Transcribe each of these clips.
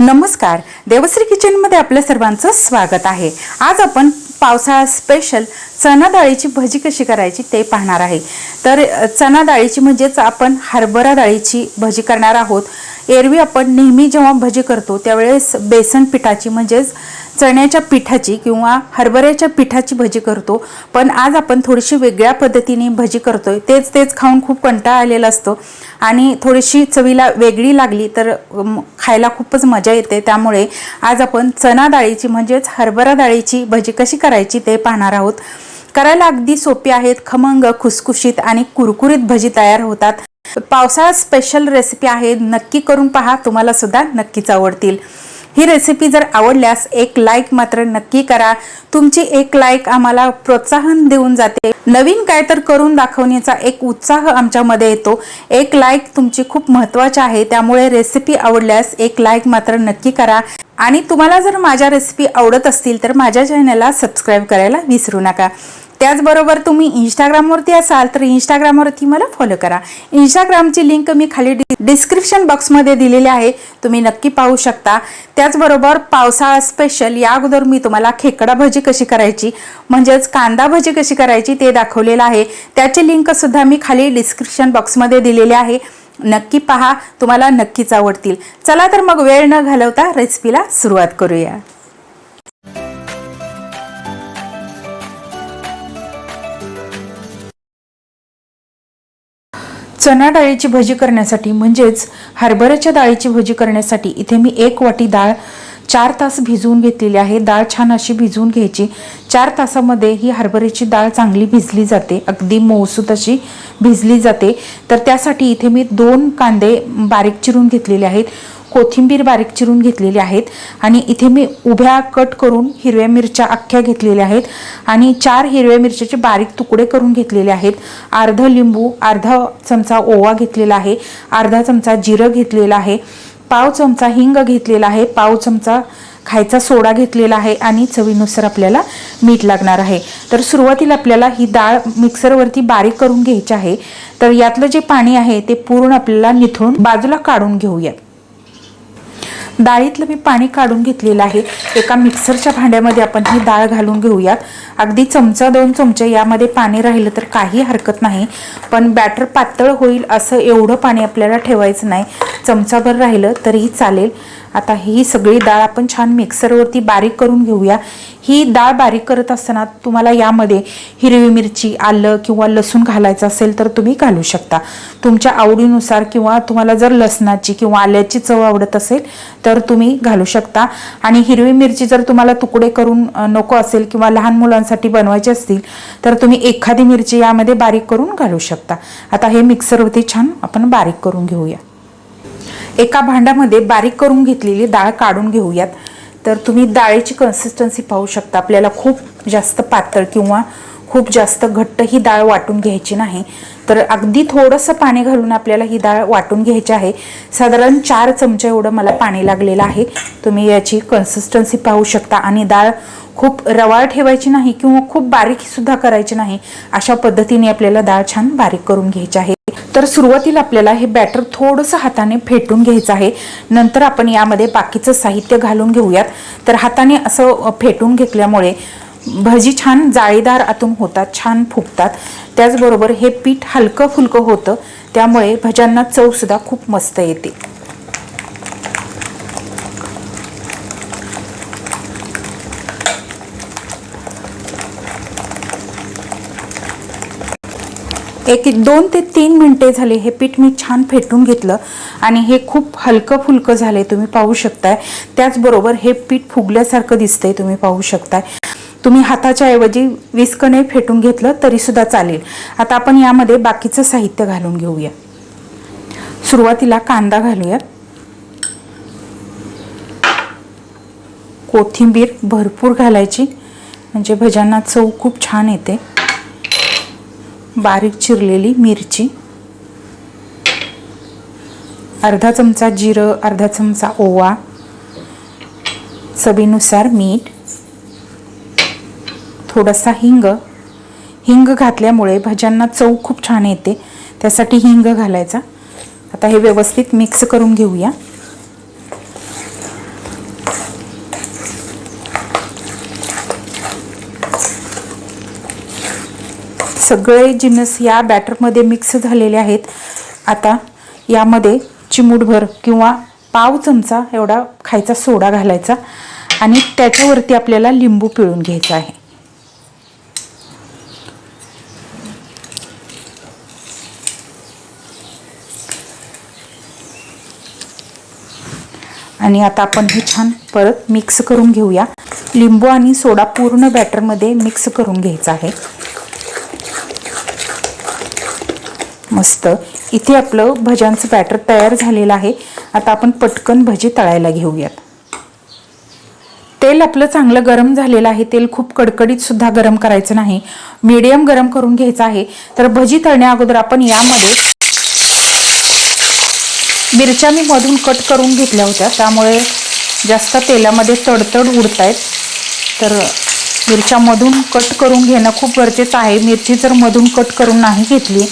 नमस्कार. देवश्री किचनमध्ये आपल्या सर्वांचं स्वागत आहे. आज आपण पावसाळा स्पेशल चणा डाळीची भजी कशी करायची ते पाहणार आहे. तर चना चणा डाळीची म्हणजेच आपण हरभरा डाळीची भजी करणार आहोत. एरवी आपण नेहमी जेव्हा भजी करतो त्यावेळेस बेसन पिठाची म्हणजेच चण्याच्या पिठाची किंवा हरभऱ्याच्या पिठाची भजी करतो. पण आज आपण थोडीशी वेगळ्या पद्धतीने भजी करतोय. तेच तेच खाऊन खूप कंटाळा आलेला असतो. आणि थोडीशी चवीला वेगळी लागली तर खायला खूपच मजा येते. त्यामुळे आज आपण चणा डाळीची म्हणजेच हरभरा डाळीची भजी कशी करायची ते पाहणार आहोत. करायला अगदी सोपी आहेत. खमंग खुसखुशीत आणि कुरकुरीत भजी तयार होतात. पावसाळा स्पेशल रेसिपी आहे नक्की करून पहा. तुम्हाला सुद्धा नक्कीच आवडतील. ही रेसिपी जर आवडल्यास एक लाईक मात्र नक्की करा. तुमची एक लाईक आम्हाला प्रोत्साहन देऊन जाते. नवीन काय तर करून दाखवण्याचा एक उत्साह आमच्यामध्ये येतो. एक लाईक तुमची खूप महत्त्वाची आहे. त्यामुळे रेसिपी आवडल्यास एक लाईक मात्र नक्की करा. आणि तुम्हाला जर माझ्या रेसिपी आवडत असतील तर माझ्या चॅनलला सबस्क्राईब करायला विसरू नका. त्याचबरोबर तुम्ही इंस्टाग्रामवरती असाल तर इंस्टाग्रामवरती मला फॉलो करा. इंस्टाग्रामची लिंक मी खाली डि डिस्क्रिप्शन बॉक्समध्ये दिलेली आहे. तुम्ही नक्की पाहू शकता. त्याचबरोबर पावसाळा स्पेशल या अगोदर मी तुम्हाला खेकडा भजी कशी करायची म्हणजेच कांदा भजी कशी करायची ते दाखवलेलं आहे. त्याची लिंकसुद्धा मी खाली डिस्क्रिप्शन बॉक्समध्ये दिलेली आहे. नक्की पहा तुम्हाला नक्कीच आवडतील. चला तर मग वेळ न घालवता रेसिपीला सुरुवात करूया. चणा डाळीची भजी करण्यासाठी म्हणजेच हरभऱ्याच्या डाळीची भजी करण्यासाठी इथे मी एक वाटी डाळ चार तास भिजवून घेतलेली आहे. डाळ छान अशी भिजवून घ्यायची. चार तासामध्ये ही हरभऱ्याची डाळ चांगली भिजली जाते. अगदी मऊसूत अशी भिजली जाते. तर त्यासाठी इथे मी दोन कांदे बारीक चिरून घेतलेले आहेत. कोथिंबीर बारीक चिरून घेतलेली आहेत आणि इथे मी उभ्या कट करून हिरव्या मिरच्या अख्ख्या घेतलेल्या आहेत आणि चार हिरव्या मिरच्याचे बारीक तुकडे करून घेतलेले आहेत. अर्ध लिंबू अर्धा चमचा ओवा घेतलेला आहे अर्धा चमचा जिरं घेतलेलं आहे पाव चमचा हिंग घेतलेला आहे पाव चमचा खायचा सोडा घेतलेला आहे आणि चवीनुसार आपल्याला मीठ लागणार आहे. तर सुरुवातीला आपल्याला ही डाळ मिक्सरवरती बारीक करून घ्यायची आहे. तर यातलं जे पाणी आहे ते पूर्ण आपल्याला निथळून बाजूला काढून घेऊयात. डाळीतलं मी पाणी काढून घेतलेलं आहे. एका मिक्सरच्या भांड्यामध्ये आपण ही डाळ घालून घेऊयात. अगदी चमचा दोन चमचे यामध्ये पाणी राहिलं तर काही हरकत नाही. पण बॅटर पातळ होईल असं एवढं पाणी आपल्याला ठेवायचं नाही. चमचाभर राहिलं तरीही चालेल. आता ही सगळी डाळ आपण छान मिक्सरवरती बारीक करून घेऊया. ही डाळ बारीक करत असताना तुम्हाला यामध्ये हिरवी मिरची आलं किंवा लसूण घालायचं असेल तर तुम्ही घालू शकता. तुमच्या आवडीनुसार किंवा तुम्हाला जर लसणाची किंवा आल्याची चव आवडत असेल तर तुम्ही घालू शकता. आणि हिरवी मिरची जर तुम्हाला तुकडे करून नको असेल किंवा लहान मुलांसाठी बनवायची असतील तर तुम्ही एखादी मिरची यामध्ये बारीक करून घालू शकता. आता हे मिक्सरवरती छान आपण बारीक करून घेऊया. एका भांड्यामध्ये बारीक करून घेतलेली डाळ काढून घेऊयात. तर तुम्ही डाळीची कन्सिस्टन्सी पाहू शकता. आपल्याला खूप जास्त पातळ किंवा खूप जास्त घट्ट ही डाळ वाटून घ्यायची नाही. तर अगदी थोडंसं पाणी घालून आपल्याला ही डाळ वाटून घ्यायची आहे. साधारण चार चमचे एवढं मला पाणी लागलेलं आहे. तुम्ही याची कन्सिस्टन्सी पाहू शकता. आणि डाळ खूप रवाळ ठेवायची नाही किंवा खूप बारीकसुद्धा करायची नाही. अशा पद्धतीने आपल्याला डाळ छान बारीक करून घ्यायची आहे. तर सुरुवातीला आपल्याला हे बॅटर थोडंसं हाताने फेटून घ्यायचं आहे. नंतर आपण यामध्ये बाकीचं साहित्य घालून घेऊयात. तर हाताने असं फेटून घेतल्यामुळे भजी छान जाळीदार आतून होतात छान फुगतात. त्याचबरोबर हे पीठ हलकं फुलकं होतं त्यामुळे भज्यांना चवसुद्धा खूप मस्त येते. एक दोन ते तीन मिनटे झाले हे पीठ मी छान फेटून घेतलं आणि हे खूप हलकं फुलकं झालंय तुम्ही पाहू शकताय. त्याचबरोबर हे पीठ फुगल्यासारखं दिसतंय तुम्ही पाहू शकताय. तुम्ही हाताच्या ऐवजी विस्कने फेटून घेतलं तरी सुद्धा चालेल. आता आपण यामध्ये बाकीचं साहित्य घालून घेऊया. सुरुवातीला कांदा घालूयात कोथिंबीर भरपूर घालायची. म्हणजे भज्यांना चव खूप छान येते. बारीक चिरलेली मिरची. अर्धा चमचा जिरं अर्धा चमचा ओवा. चवीनुसार मीठ. थोडासा हिंग. हिंग घातल्यामुळे भाज्यांना चव खूप छान येते. त्यासाठी हिंग घालायचा. आता हे व्यवस्थित मिक्स करून घेऊया. सगळे जिन्नस या बॅटरमध्ये मिक्स झालेले आहेत. आता यामध्ये चिमूटभर किंवा पाव चमचा एवढा खायचा सोडा घालायचा आणि त्याच्यावरती आपल्याला लिंबू पिळून घ्यायचा आहे. आणि आता आपण हे छान परत मिक्स करून घेऊया. लिंबू आणि सोडा पूर्ण बॅटरमध्ये मिक्स करून घ्यायचा आहे. मस्त. इथे आपलं भज्यांचं बॅटर तयार झालेलं आहे. आता आपण पटकन भजी तळायला घेऊयात. तेल आपलं चांगलं गरम झालेलं आहे. तेल खूप कडकडीत सुद्धा गरम करायचं नाही. मीडियम गरम करून घ्यायचं आहे. तर भजी तळण्या अगोदर आपण यामध्ये मिरच्या मी मधून कट करून घेतल्या होत्या. त्यामुळे जास्त तेलामध्ये तडतड उडत आहेत तर मिरच्या मधून कट करून घेणं खूप गरजेचं आहे. मिरची जर मधून कट करून नाही घेतली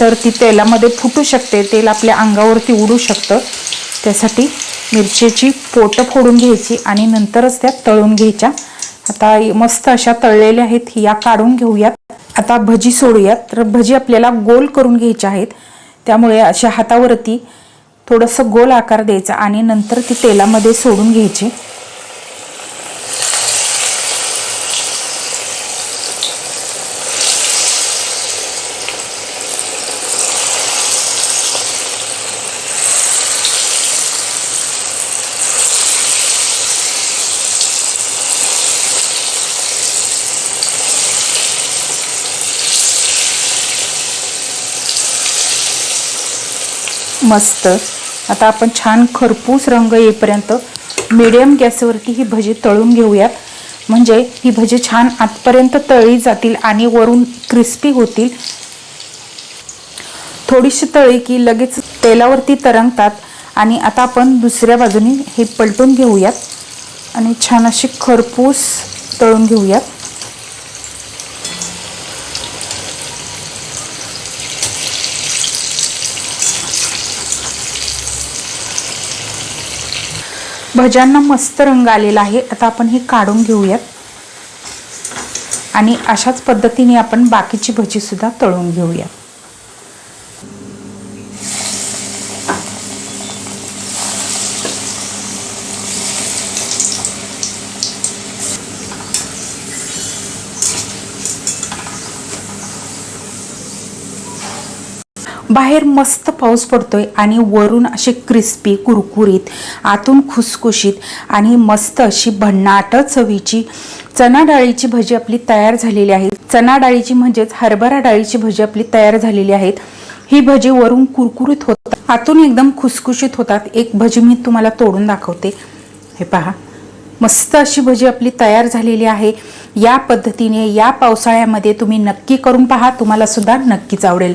तर ती तेलामध्ये फुटू शकते. तेल आपल्या अंगावरती उडू शकतं. त्यासाठी मिरचीची पोटं फोडून घ्यायची आणि नंतरच त्या तळून घ्यायच्या. आता मस्त अशा तळलेल्या आहेत. या काढून घेऊयात. आता भजी सोडूयात. तर भजी आपल्याला गोल करून घ्यायच्या आहेत. त्यामुळे अशा हातावरती थोडंसं गोल आकार द्यायचा आणि नंतर ती तेलामध्ये सोडून घ्यायची. मस्त. आता आपण छान खरपूस रंग येईपर्यंत मिडियम गॅसवरती ही भजी तळून घेऊयात. म्हणजे ही भजी छान आतपर्यंत तळली जातील आणि वरून क्रिस्पी होतील. थोडीशी तळी की लगेच तेलावरती तरंगतात. आणि आता आपण दुसऱ्या बाजूने हे पलटून घेऊयात. आणि छान अशी खरपूस तळून घेऊयात. भज्यांना मस्त रंग आलेला आहे. आता आपण हे काढून घेऊयात. आणि अशाच पद्धतीने आपण बाकीची भजीसुद्धा तळून घेऊयात. बाहेर मस्त पाऊस पडतोय आणि वरून असे क्रिस्पी कुरकुरीत आतून खुसखुशीत आणि मस्त अशी भन्नाट चवीची चना डाळीची भजी आपली तयार झालेली आहे. चना डाळीची म्हणजेच हरभरा डाळीची भजी आपली तयार झालेली आहेत. ही भजी वरून कुरकुरीत होतात आतून एकदम खुसखुशीत होतात. एक भजी मी तुम्हाला तोडून दाखवते. हे पहा. मस्त अशी भजी आपली तयार झालेली आहे. या पद्धतीने या पावसाळ्यामध्ये तुम्ही नक्की करून पहा. तुम्हाला सुद्धा नक्कीच आवडेल.